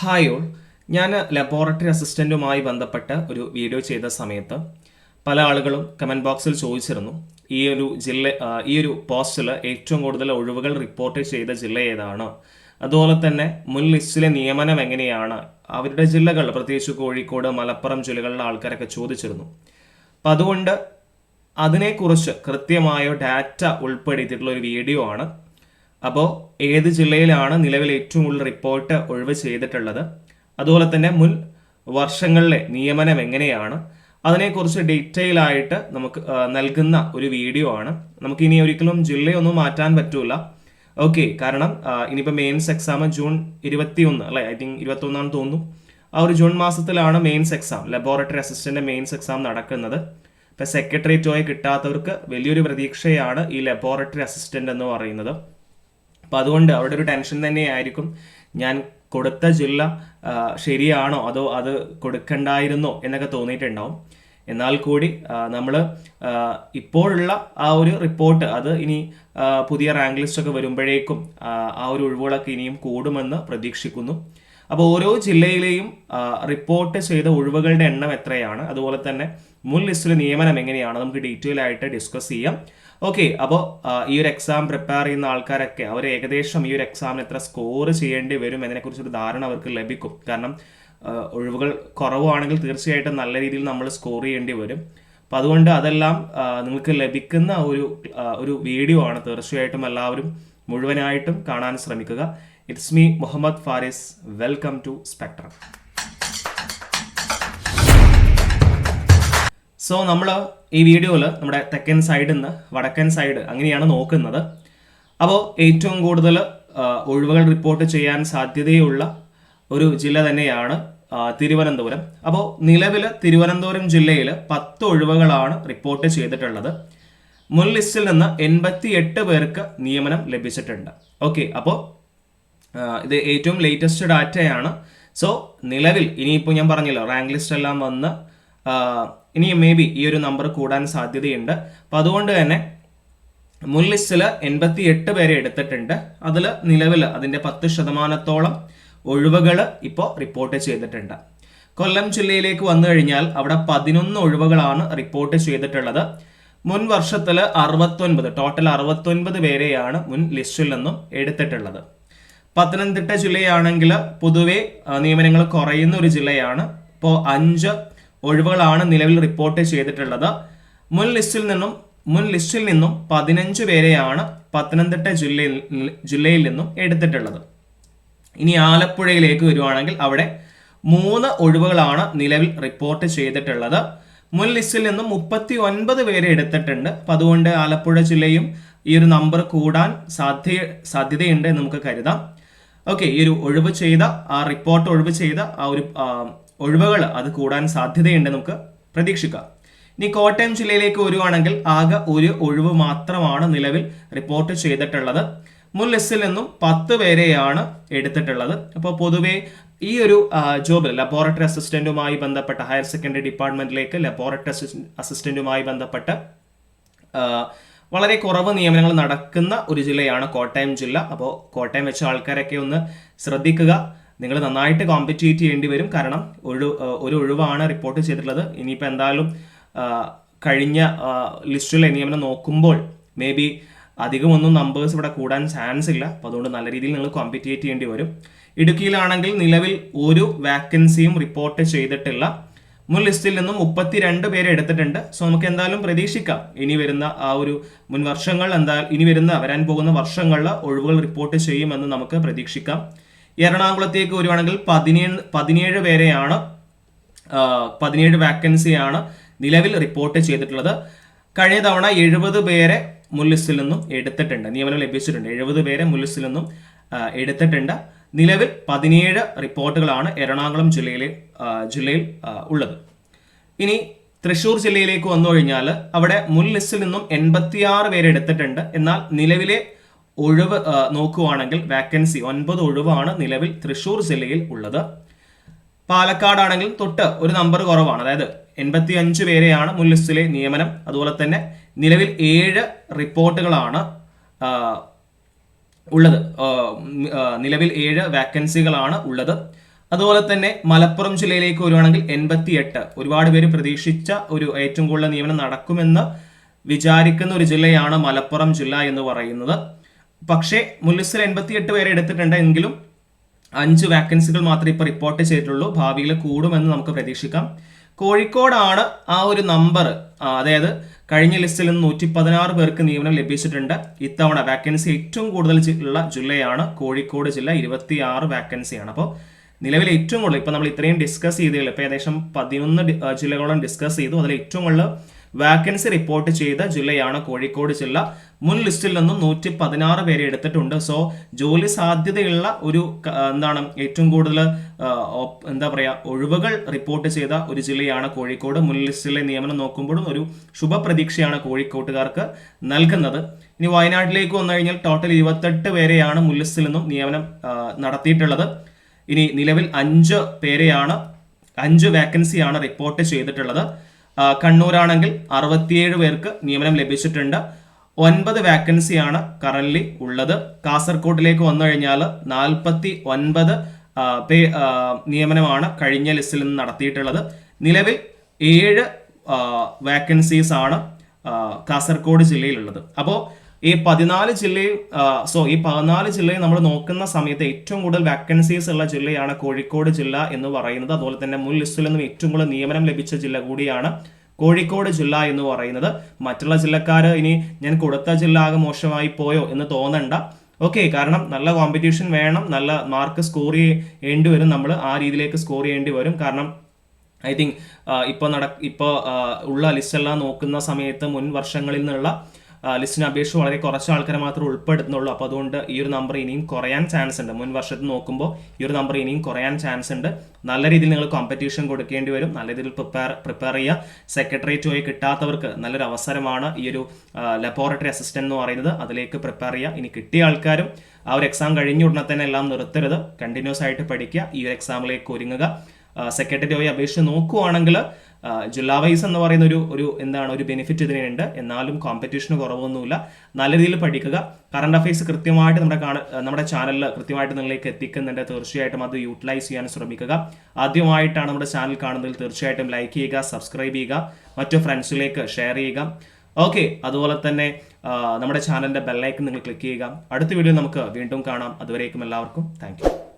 Hi all ഞാൻ laboratory അസിസ്റ്റന്റുമായി ബന്ധപ്പെട്ട് ഒരു വീഡിയോ ചെയ്ത സമയത്ത് പല ആളുകളും കമന്റ് ബോക്സിൽ ചോദിച്ചിരുന്നു. ഈ ഒരു ജില്ല ഈ ഒരു പോസ്റ്റിൽ ഏറ്റവും കൂടുതൽ ഒഴിവുകൾ റിപ്പോർട്ട് ചെയ്ത ജില്ല ഏതാണ്? അതുപോലെ തന്നെ മുൻ ലിസ്റ്റിലെ നിയമനം എങ്ങനെയാണ്? അവരുടെ ജില്ലകൾ പ്രത്യേകിച്ച് കോഴിക്കോട് മലപ്പുറം ജില്ലകളിലെ ആൾക്കാരൊക്കെ ചോദിച്ചിരുന്നു. അപ്പം അതുകൊണ്ട് അതിനെക്കുറിച്ച് കൃത്യമായ ഡാറ്റ ഉൾപ്പെടുത്തിയിട്ടുള്ള ഒരു വീഡിയോ ആണ്. അപ്പോൾ ഏത് ജില്ലയിലാണ് നിലവിൽ ഏറ്റവും കൂടുതൽ റിപ്പോർട്ട് ഒഴിവ് ചെയ്തിട്ടുള്ളത്? അതുപോലെ തന്നെ മുൻ വർഷങ്ങളിലെ നിയമനം എങ്ങനെയാണ്? അതിനെക്കുറിച്ച് ഡീറ്റെയിൽ ആയിട്ട് നമുക്ക് നൽകുന്ന ഒരു വീഡിയോ ആണ്. നമുക്ക് ഇനി ഒരിക്കലും ജില്ലയൊന്നും മാറ്റാൻ പറ്റൂല. ഓക്കെ കാരണം ഇനിയിപ്പോൾ മെയിൻസ് എക്സാം ജൂൺ ഇരുപത്തി ഒന്ന് അല്ലേ? ഐ തിങ്ക് ഇരുപത്തി ഒന്നാണെന്ന് തോന്നുന്നു. ആ ഒരു ജൂൺ മാസത്തിലാണ് മെയിൻസ് എക്സാം ലബോറട്ടറി അസിസ്റ്റന്റെ മെയിൻസ് എക്സാം നടക്കുന്നത്. ഇപ്പം സെക്രട്ടേറിയറ്റോയെ കിട്ടാത്തവർക്ക് വലിയൊരു പ്രതീക്ഷയാണ് ഈ ലബോറട്ടറി അസിസ്റ്റന്റ് എന്ന് പറയുന്നത്. അപ്പം അതുകൊണ്ട് അവിടെ ഒരു ടെൻഷൻ തന്നെയായിരിക്കും ഞാൻ കൊടുത്ത ജില്ല ശരിയാണോ? അതോ അത് കൊടുക്കണ്ടായിരുന്നോ? എന്നൊക്കെ തോന്നിയിട്ടുണ്ടാവും. എന്നാൽ കൂടി നമ്മൾ ഇപ്പോഴുള്ള ആ ഒരു റിപ്പോർട്ട് അത് ഇനി പുതിയ റാങ്ക് ലിസ്റ്റ് ഒക്കെ വരുമ്പോഴേക്കും ആ ഒരു ഒഴിവുകളൊക്കെ ഇനിയും കൂടുമെന്ന് പ്രതീക്ഷിക്കുന്നു. അപ്പോൾ ഓരോ ജില്ലയിലെയും റിപ്പോർട്ട് ചെയ്ത ഒഴിവുകളുടെ എണ്ണം എത്രയാണ്? അതുപോലെ തന്നെ മുൻ ലിസ്റ്റിലെ നിയമനം എങ്ങനെയാണ്? നമുക്ക് ഡീറ്റെയിൽ ആയിട്ട് ഡിസ്കസ് ചെയ്യാം. ഓക്കെ അപ്പോൾ ഈ ഒരു എക്സാം പ്രിപ്പയർ ചെയ്യുന്ന ആൾക്കാരൊക്കെ അവർ ഏകദേശം ഈ ഒരു എക്സാമിന് എത്ര സ്കോർ ചെയ്യേണ്ടി വരും എന്നതിനെക്കുറിച്ചൊരു ധാരണ അവർക്ക് ലഭിക്കും. കാരണം ഒഴിവുകൾ കുറവാണെങ്കിൽ തീർച്ചയായിട്ടും നല്ല രീതിയിൽ നമ്മൾ സ്കോർ ചെയ്യേണ്ടി വരും. അപ്പം അതുകൊണ്ട് അതെല്ലാം നിങ്ങൾക്ക് ലഭിക്കുന്ന ഒരു ഒരു വീഡിയോ ആണ്. തീർച്ചയായിട്ടും എല്ലാവരും മുഴുവനായിട്ടും കാണാൻ ശ്രമിക്കുക. It's me Muhammad Faris welcome to Spectrum so നമ്മൾ ഈ വീഡിയോയിൽ നമ്മുടെ തെക്കൻ സൈഡിൽ നിന്ന് വടക്കൻ സൈഡ് അങ്ങനെയാണ് നോക്കുന്നത്. അപ്പോൾ ഏറ്റവും കൂടുതൽ ഒഴിവുകൾ റിപ്പോർട്ട് ചെയ്യാൻ സാധ്യതയുള്ള ഒരു ജില്ല തന്നെയാണ് തിരുവനന്തപുരം. അപ്പോൾ നിലവിൽ തിരുവനന്തപുരം ജില്ലയിൽ പത്ത് ഒഴിവുകളാണ് റിപ്പോർട്ട് ചെയ്തിട്ടുള്ളത്. മുൻ ലിസ്റ്റിൽ നിന്ന് എൺപത്തി എട്ട് പേർക്ക് നിയമനം ലഭിച്ചിട്ടുണ്ട്. ഓക്കെ അപ്പോൾ ഇത് ഏറ്റവും ലേറ്റസ്റ്റ് ഡാറ്റയാണ് സോ നിലവിൽ ഇനിയിപ്പോൾ ഞാൻ പറഞ്ഞല്ലോ റാങ്ക് ലിസ്റ്റ് എല്ലാം വന്ന് ഇനി മേ ബി ഈ ഒരു നമ്പർ കൂടാൻ സാധ്യതയുണ്ട്. അപ്പം അതുകൊണ്ട് തന്നെ മുൻ ലിസ്റ്റിൽ എൺപത്തി എട്ട് പേരെ എടുത്തിട്ടുണ്ട്. അതിൽ നിലവിൽ അതിന്റെ പത്ത് ശതമാനത്തോളം ഒഴിവുകൾ ഇപ്പോൾ റിപ്പോർട്ട് ചെയ്തിട്ടുണ്ട്. കൊല്ലം ജില്ലയിലേക്ക് വന്നു കഴിഞ്ഞാൽ അവിടെ പതിനൊന്ന് ഒഴിവുകളാണ് റിപ്പോർട്ട് ചെയ്തിട്ടുള്ളത്. മുൻ വർഷത്തിൽ അറുപത്തൊൻപത് ടോട്ടൽ അറുപത്തൊൻപത് പേരെയാണ് മുൻ ലിസ്റ്റിൽ നിന്നും എടുത്തിട്ടുള്ളത്. പത്തനംതിട്ട ജില്ലയാണെങ്കിൽ പൊതുവെ നിയമനങ്ങൾ കുറയുന്ന ഒരു ജില്ലയാണ്. ഇപ്പോൾ അഞ്ച് ഒഴിവുകളാണ് നിലവിൽ റിപ്പോർട്ട് ചെയ്തിട്ടുള്ളത്. മുൻ ലിസ്റ്റിൽ നിന്നും മുൻ ലിസ്റ്റിൽ നിന്നും പതിനഞ്ച് പേരെയാണ് പത്തനംതിട്ട ജില്ലയിൽ ജില്ലയിൽ നിന്നും എടുത്തിട്ടുള്ളത്. ഇനി ആലപ്പുഴയിലേക്ക് വരുവാണെങ്കിൽ അവിടെ മൂന്ന് ഒഴിവുകളാണ് നിലവിൽ റിപ്പോർട്ട് ചെയ്തിട്ടുള്ളത്. മുൻ ലിസ്റ്റിൽ നിന്നും മുപ്പത്തി ഒൻപത് പേരെ എടുത്തിട്ടുണ്ട്. അപ്പം അതുകൊണ്ട് ആലപ്പുഴ ജില്ലയും ഈ ഒരു നമ്പർ കൂടാൻ സാധ്യ സാധ്യതയുണ്ട് എന്ന് നമുക്ക് കരുതാം. ഓക്കെ ഈ ഒരു ഒഴിവ് ചെയ്ത ആ റിപ്പോർട്ട് ഒഴിവ് ചെയ്ത ആ ഒരു ഒഴിവുകൾ അത് കൂടാൻ സാധ്യതയുണ്ട് നമുക്ക് പ്രതീക്ഷിക്കാം. ഇനി കോട്ടയം ജില്ലയിലേക്ക് വരുവാണെങ്കിൽ ആകെ ഒരു ഒഴിവ് മാത്രമാണ് നിലവിൽ റിപ്പോർട്ട് ചെയ്തിട്ടുള്ളത്. മുൻ ലിസ്റ്റിൽ നിന്നും പത്ത് പേരെയാണ് എടുത്തിട്ടുള്ളത്. അപ്പോൾ പൊതുവേ ഈ ഒരു ജോബിൽ ലബോറട്ടറി അസിസ്റ്റന്റുമായി ബന്ധപ്പെട്ട ഹയർ സെക്കൻഡറി ഡിപ്പാർട്ട്മെന്റിലേക്ക് ലബോറട്ടറി അസിസ്റ്റന്റുമായി ബന്ധപ്പെട്ട് വളരെ കുറവ് നിയമനങ്ങൾ നടക്കുന്ന ഒരു ജില്ലയാണ് കോട്ടയം ജില്ല. അപ്പോൾ കോട്ടയം വെച്ച ആൾക്കാരൊക്കെ ഒന്ന് ശ്രദ്ധിക്കുക. നിങ്ങൾ നന്നായിട്ട് കോമ്പറ്റീറ്റ് ചെയ്യേണ്ടി വരും. കാരണം ഒരു ഒരു ഒഴിവാണ് റിപ്പോർട്ട് ചെയ്തിട്ടുള്ളത്. ഇനിയിപ്പോൾ എന്തായാലും കഴിഞ്ഞ ലിസ്റ്റിലെ നിയമനം നോക്കുമ്പോൾ മേ ബി അധികമൊന്നും നമ്പേഴ്സ് ഇവിടെ കൂടാൻ ചാൻസ് ഇല്ല. അപ്പോൾ അതുകൊണ്ട് നല്ല രീതിയിൽ നിങ്ങൾ കോമ്പറ്റീറ്റ് ചെയ്യേണ്ടി വരും. ഇടുക്കിയിലാണെങ്കിൽ നിലവിൽ ഒരു വാക്കൻസിയും റിപ്പോർട്ട് ചെയ്തിട്ടില്ല. മുൻ ലിസ്റ്റിൽ നിന്നും മുപ്പത്തിരണ്ട് പേരെ എടുത്തിട്ടുണ്ട്. സോ നമുക്ക് എന്തായാലും പ്രതീക്ഷിക്കാം. ഇനി വരുന്ന ആ ഒരു മുൻ വർഷങ്ങൾ എന്താ ഇനി വരുന്ന വരാൻ പോകുന്ന വർഷങ്ങളിൽ ഒഴിവുകൾ റിപ്പോർട്ട് ചെയ്യുമെന്ന് നമുക്ക് പ്രതീക്ഷിക്കാം. എറണാകുളത്തേക്ക് വരുവാണെങ്കിൽ പതിനേഴ് പതിനേഴ് പേരെയാണ് പതിനേഴ് വാക്കൻസിയാണ് നിലവിൽ റിപ്പോർട്ട് ചെയ്തിട്ടുള്ളത്. കഴിഞ്ഞ തവണ എഴുപത് പേരെ മുൻ ലിസ്റ്റിൽ നിന്നും എടുത്തിട്ടുണ്ട്. നിയമനം ലഭിച്ചിട്ടുണ്ട്. എഴുപത് പേരെ മുൻ ലിസ്റ്റിൽ നിന്നും എടുത്തിട്ടുണ്ട്. നിലവിൽ പതിനേഴ് റിപ്പോർട്ടുകളാണ് എറണാകുളം ജില്ലയിലെ ജില്ലയിൽ ഉള്ളത്. ഇനി തൃശൂർ ജില്ലയിലേക്ക് വന്നു കഴിഞ്ഞാൽ അവിടെ മുൻ ലിസ്റ്റിൽ നിന്നും എൺപത്തിയാറ് പേരെ എടുത്തിട്ടുണ്ട്. എന്നാൽ നിലവിലെ ഒഴിവ് നോക്കുവാണെങ്കിൽ വാക്കൻസി ഒൻപത് ഒഴിവാണ് നിലവിൽ തൃശൂർ ജില്ലയിൽ ഉള്ളത്. പാലക്കാടാണെങ്കിൽ തൊട്ട് ഒരു നമ്പർ കുറവാണ്. അതായത് എൺപത്തി അഞ്ച് പേരെയാണ് മുൻ ലിസ്റ്റിലെ നിയമനം. അതുപോലെ തന്നെ നിലവിൽ ഏഴ് റിപ്പോർട്ടുകളാണ് ഉള്ളത്. നിലവിൽ ഏഴ് വാക്കൻസികളാണ് ഉള്ളത്. അതുപോലെ തന്നെ മലപ്പുറം ജില്ലയിലേക്ക് വരുവാണെങ്കിൽ എൺപത്തി എട്ട് ഒരുപാട് പേര് പ്രതീക്ഷിച്ച ഒരു ഏറ്റവും കൂടുതൽ നിയമനം നടക്കുമെന്ന് വിചാരിക്കുന്ന ഒരു ജില്ലയാണ് മലപ്പുറം ജില്ല എന്ന് പറയുന്നത്. പക്ഷേ മുല്ലിസിൽ എൺപത്തിയെട്ട് പേരെ എടുത്തിട്ടുണ്ട് എങ്കിലും അഞ്ച് വാക്കൻസികൾ മാത്രമേ ഇപ്പോൾ റിപ്പോർട്ട് ചെയ്തിട്ടുള്ളൂ. ഭാവിയിൽ കൂടുമെന്ന് നമുക്ക് പ്രതീക്ഷിക്കാം. കോഴിക്കോടാണ് ആ ഒരു നമ്പർ അതായത് കഴിഞ്ഞ ലിസ്റ്റിൽ നിന്ന് നൂറ്റി പതിനാറ് പേർക്ക് നിയമനം ലഭിച്ചിട്ടുണ്ട്. ഇത്തവണ വാക്കൻസി ഏറ്റവും കൂടുതൽ ഉള്ള ജില്ലയാണ് കോഴിക്കോട് ജില്ല. ഇരുപത്തി ആറ് വാക്കൻസിയാണ് അപ്പോൾ നിലവിൽ ഏറ്റവും കൂടുതൽ ഇപ്പോൾ നമ്മൾ ഇത്രയും ഡിസ്കസ് ചെയ്തതിൽ ഇപ്പൊ ഏകദേശം പതിനൊന്ന് ജില്ലകളോളം ഡിസ്കസ് ചെയ്തു. അതിൽ ഏറ്റവും കൂടുതൽ വാക്കൻസി റിപ്പോർട്ട് ചെയ്ത ജില്ലയാണ് കോഴിക്കോട് ജില്ല. മുൻ ലിസ്റ്റിൽ നിന്നും നൂറ്റി പതിനാറ് പേരെ എടുത്തിട്ടുണ്ട്. സോ ജോലി സാധ്യതയുള്ള ഒരു എന്താണ് ഏറ്റവും കൂടുതൽ എന്താ പറയുക ഒഴിവുകൾ റിപ്പോർട്ട് ചെയ്ത ഒരു ജില്ലയാണ് കോഴിക്കോട്. മുൻ ലിസ്റ്റിലെ നിയമനം നോക്കുമ്പോഴും ഒരു ശുഭപ്രതീക്ഷയാണ് കോഴിക്കോട്ടുകാർക്ക് നൽകുന്നത്. ഇനി വയനാട്ടിലേക്ക് വന്നു കഴിഞ്ഞാൽ ടോട്ടൽ ഇരുപത്തെട്ട് പേരെയാണ് മുൻ ലിസ്റ്റിൽ നിന്നും നിയമനം നടത്തിയിട്ടുള്ളത്. ഇനി നിലവിൽ അഞ്ച് പേരെയാണ് അഞ്ച് വേക്കൻസിയാണ് റിപ്പോർട്ട് ചെയ്തിട്ടുള്ളത്. കണ്ണൂരാണെങ്കിൽ അറുപത്തിയേഴ് പേർക്ക് നിയമനം ലഭിച്ചിട്ടുണ്ട്. ഒൻപത് വാക്കൻസിയാണ് കറന്റ് ഉള്ളത്. കാസർകോട്ടിലേക്ക് വന്നു കഴിഞ്ഞാൽ നാൽപ്പത്തി ഒൻപത് പേ- നിയമനമാണ് കഴിഞ്ഞ ലിസ്റ്റിൽ നിന്ന് നടത്തിയിട്ടുള്ളത്. നിലവിൽ ഏഴ് വാക്കൻസീസ് ആണ് കാസർഗോഡ് ജില്ലയിലുള്ളത്. അപ്പോൾ ഈ പതിനാല് ജില്ലയിൽ സോ ഈ പതിനാല് ജില്ലയിൽ നമ്മൾ നോക്കുന്ന സമയത്ത് ഏറ്റവും കൂടുതൽ വാക്കൻസീസ് ഉള്ള ജില്ലയാണ് കോഴിക്കോട് ജില്ല എന്ന് പറയുന്നത്. അതുപോലെ തന്നെ മുൻ ലിസ്റ്റിൽ നിന്നും ഏറ്റവും കൂടുതൽ നിയമനം ലഭിച്ച ജില്ല കൂടിയാണ് കോഴിക്കോട് ജില്ല എന്ന് പറയുന്നത്. മറ്റുള്ള ജില്ലക്കാർ ഇനി ഞാൻ കൊടുത്ത ജില്ല ആകെ മോശമായി പോയോ എന്ന് തോന്നണ്ട. ഓക്കെ കാരണം നല്ല കോമ്പറ്റീഷൻ വേണം നല്ല മാർക്ക് സ്കോർ ചെയ്യേണ്ടി വരും. നമ്മൾ ആ രീതിയിലേക്ക് സ്കോർ ചെയ്യേണ്ടി വരും. കാരണം ഐ തിങ്ക് ഇപ്പോൾ നട ഇപ്പോൾ ഉള്ള ലിസ്റ്റെല്ലാം നോക്കുന്ന സമയത്ത് മുൻ വർഷങ്ങളിൽ നിന്നുള്ള ലിസ്റ്റിന് അപേക്ഷ വളരെ കുറച്ച് ആൾക്കാരെ മാത്രമേ ഉൾപ്പെടുത്തുന്നുള്ളൂ അപ്പോൾ അതുകൊണ്ട് ഈ ഒരു നമ്പർ ഇനിയും കുറയാൻ ചാൻസ് ഉണ്ട്. മുൻ വർഷത്തിൽ നോക്കുമ്പോൾ ഈ ഒരു നമ്പർ ഇനിയും കുറയാൻ ചാൻസ് ഉണ്ട്. നല്ല രീതിയിൽ നിങ്ങൾ കോമ്പറ്റീഷൻ കൊടുക്കേണ്ടി വരും. നല്ല രീതിയിൽ പ്രിപ്പയർ പ്രിപ്പയർ ചെയ്യുക. സെക്രട്ടേറിയറ്റ് വഴി കിട്ടാത്തവർക്ക് നല്ലൊരു അവസരമാണ് ഈ ഒരു ലബോറട്ടറി അസിസ്റ്റന്റ് എന്ന് പറയുന്നത്. അതിലേക്ക് പ്രിപ്പയർ ചെയ്യുക. ഇനി കിട്ടിയ ആൾക്കാരും ആ ഒരു എക്സാം കഴിഞ്ഞ ഉടനെ തന്നെ എല്ലാം നിർത്തരുത്. കണ്ടിന്യൂസ് ആയിട്ട് പഠിക്കുക. ഈ ഒരു എക്സാമിലേക്ക് ഒരുങ്ങുക. സെക്രട്ടറി വഴി അപേക്ഷിച്ച് നോക്കുവാണെങ്കിൽ ആ, ജില്ലാ വൈസ് എന്ന് പറയുന്ന ഒരു ഒരു എന്താണ് ഒരു ബെനിഫിറ്റ് ഇതിനുണ്ട്. എന്നാലും കോമ്പറ്റീഷന് കുറവൊന്നുമില്ല. നല്ല രീതിയിൽ പഠിക്കുക. കറണ്ട് അഫയേഴ്സ് കൃത്യമായിട്ട് നമ്മുടെ കാണ നമ്മുടെ ചാനലിൽ കൃത്യമായിട്ട് നിങ്ങളിലേക്ക് എത്തിക്കുന്നുണ്ട്. തീർച്ചയായിട്ടും അത് യൂട്ടിലൈസ് ചെയ്യാൻ ശ്രമിക്കുക. ആദ്യമായിട്ടാണ് നമ്മുടെ ചാനൽ കാണുന്നതിൽ തീർച്ചയായിട്ടും ലൈക്ക് ചെയ്യുക സബ്സ്ക്രൈബ് ചെയ്യുക മറ്റു ഫ്രണ്ട്സിലേക്ക് ഷെയർ ചെയ്യുക. ഓക്കെ അതുപോലെ തന്നെ നമ്മുടെ ചാനലിന്റെ ബെല്ലൈക്കൺ നിങ്ങൾ ക്ലിക്ക് ചെയ്യുക. അടുത്ത വീഡിയോ നമുക്ക് വീണ്ടും കാണാം. അതുവരേക്കും എല്ലാവർക്കും താങ്ക്